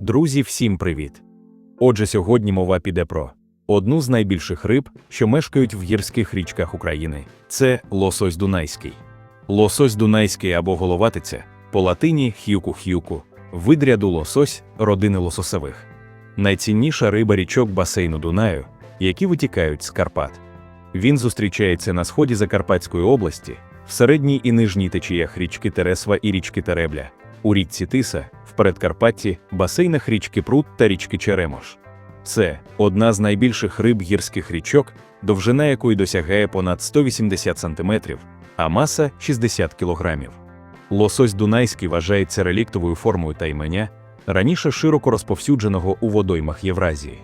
Друзі, всім привіт! Отже, сьогодні мова піде про одну з найбільших риб, що мешкають в гірських річках України. Це лосось дунайський. Лосось дунайський або головатиця по латині х'юку-х'юку, вид ряду лосось родини лососових. Найцінніша риба річок басейну Дунаю, які витікають з Карпат. Він зустрічається на сході Закарпатської області, в середній і нижній течіях річки Тересва і річки Теребля, у річці Тиса, Передкарпатті, басейнах річки Прут та річки Черемош. Це одна з найбільших риб гірських річок, довжина якої досягає понад 180 см, а маса 60 кг. Лосось дунайський вважається реліктовою формою тайменя, раніше широко розповсюдженого у водоймах Євразії.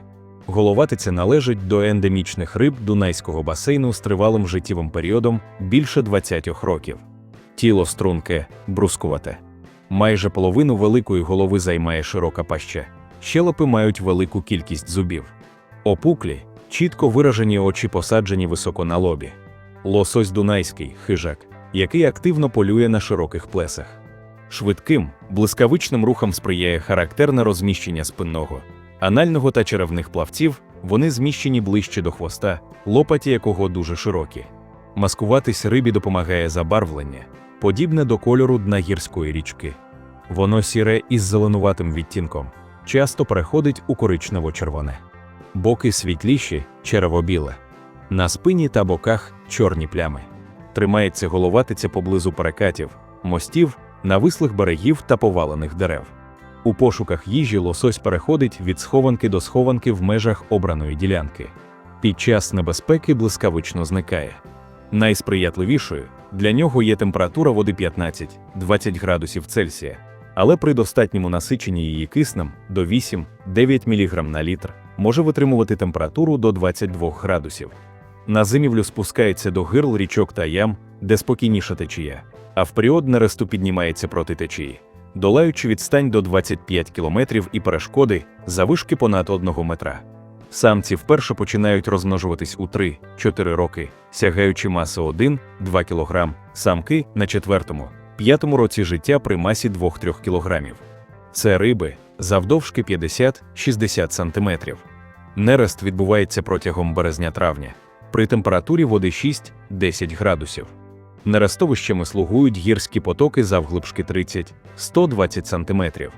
Головатиця належить до ендемічних риб дунайського басейну з тривалим життєвим періодом більше 20 років. Тіло струнке, брускувате. Майже половину великої голови займає широка паща. Щелепи мають велику кількість зубів. Опуклі, чітко виражені очі посаджені високо на лобі. Лосось дунайський хижак, який активно полює на широких плесах. Швидким, блискавичним рухам сприяє характерне розміщення спинного, анального та черевних плавців, вони зміщені ближче до хвоста, лопаті якого дуже широкі. Маскуватись рибі допомагає забарвлення, подібне до кольору дна гірської річки. Воно сіре із зеленуватим відтінком, часто переходить у коричнево-червоне. Боки світліші, черево-біле. На спині та боках чорні плями. Тримається головатиця поблизу перекатів, мостів, навислих берегів та повалених дерев. У пошуках їжі лосось переходить від схованки до схованки в межах обраної ділянки. Під час небезпеки блискавично зникає. Найсприятливішою для нього є температура води 15-20 градусів Цельсія, але при достатньому насиченні її киснем до 8-9 мг на літр може витримувати температуру до 22 градусів. На зимівлю спускається до гирл річок та ям, де спокійніша течія, а в період нересту піднімається проти течії, долаючи відстань до 25 км і перешкоди завишки понад 1 метра. Самці вперше починають розмножуватись у 3-4 роки, сягаючи маси 1-2 кг, самки на четвертому, п'ятому році життя при масі 2-3 кг. Це риби завдовжки 50-60 см. Нерест відбувається протягом березня-травня при температурі води 6-10 градусів. Нерестовищами слугують гірські потоки завглибшки 30-120 см.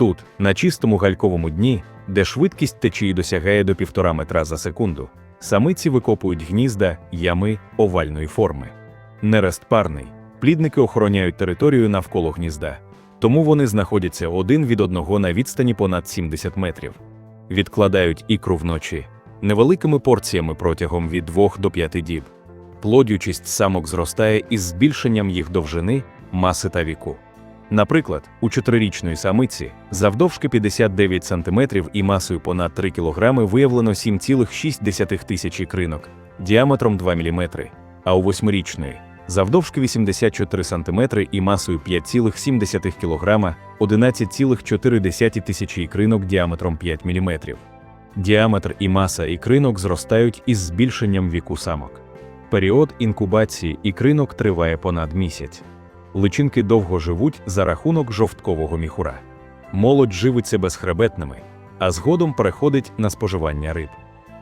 Тут, на чистому гальковому дні, де швидкість течії досягає до 1,5 метра за секунду, самиці викопують гнізда, ями овальної форми. Нерест парний, плідники охороняють територію навколо гнізда, тому вони знаходяться один від одного на відстані понад 70 метрів. Відкладають ікру вночі невеликими порціями протягом від 2 до 5 діб. Плодючість самок зростає із збільшенням їх довжини, маси та віку. Наприклад, у чотирирічної самиці завдовжки 59 см і масою понад 3 кг виявлено 7,6 тисячі кринок діаметром 2 мм, а у восьмирічної завдовжки 84 см і масою 5,7 кг 11,4 тисячі ікринок діаметром 5 мм. Діаметр і маса ікринок зростають із збільшенням віку самок. Період інкубації ікринок триває понад місяць. Личинки довго живуть за рахунок жовткового міхура. Молодь живиться безхребетними, а згодом переходить на споживання риб.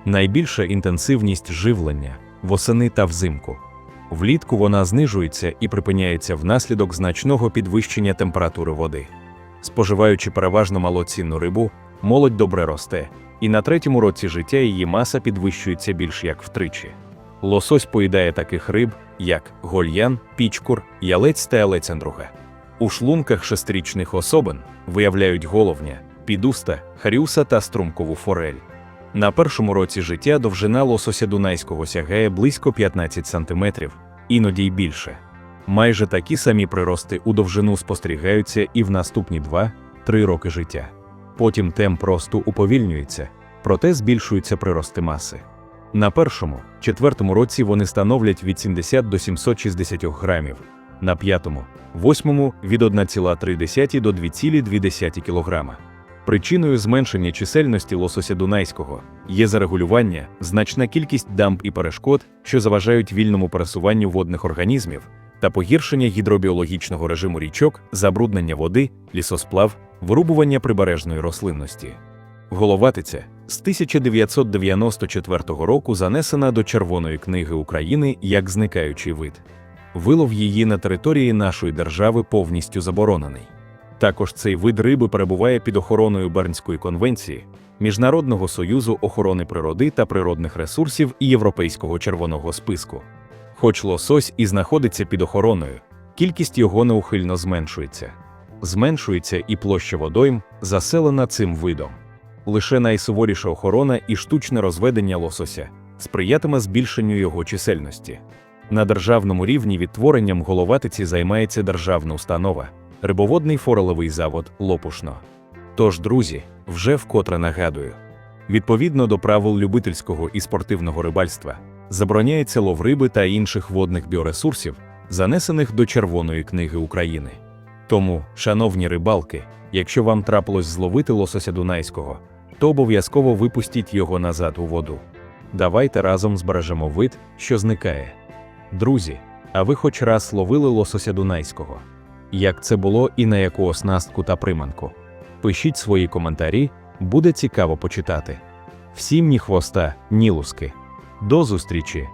Найбільша інтенсивність живлення восени та взимку. Влітку вона знижується і припиняється внаслідок значного підвищення температури води. Споживаючи переважно малоцінну рибу, молодь добре росте, і на третьому році життя її маса підвищується більш як втричі. Лосось поїдає таких риб, як гольян, пічкур, ялець та елецендруга. У шлунках шестирічних особин виявляють головня, підуста, харюса та струмкову форель. На першому році життя довжина лосося дунайського сягає близько 15 см, іноді й більше. Майже такі самі прирости у довжину спостерігаються і в наступні 2-3 роки життя. Потім темп росту уповільнюється, проте збільшуються прирости маси. На першому, четвертому році вони становлять від 70 до 760 грамів, на п'ятому, восьмому від 1,3 до 2,2 кг. Причиною зменшення чисельності лосося дунайського є зарегулювання, значна кількість дамб і перешкод, що заважають вільному пересуванню водних організмів, та погіршення гідробіологічного режиму річок, забруднення води, лісосплав, вирубування прибережної рослинності. Головатиця з 1994 року занесена до Червоної книги України як зникаючий вид. Вилов її на території нашої держави повністю заборонений. Також цей вид риби перебуває під охороною Бернської конвенції, Міжнародного союзу охорони природи та природних ресурсів Європейського червоного списку. Хоч лосось і знаходиться під охороною, кількість його неухильно зменшується. Зменшується і площа водойм, заселена цим видом. Лише найсуворіша охорона і штучне розведення лосося сприятиме збільшенню його чисельності. На державному рівні відтворенням головатиці займається державна установа рибоводний форелевий завод Лопушно. Тож, друзі, вже вкотре нагадую: відповідно до правил любительського і спортивного рибальства, забороняється лов риби та інших водних біоресурсів, занесених до Червоної книги України. Тому, шановні рибалки, якщо вам трапилось зловити лосося Дунайського, то обов'язково випустіть його назад у воду. Давайте разом збережемо вид, що зникає. Друзі, а ви хоч раз ловили лосося Дунайського? Як це було і на яку оснастку та приманку? Пишіть свої коментарі, буде цікаво почитати. Всім ні хвоста, ні луски. До зустрічі!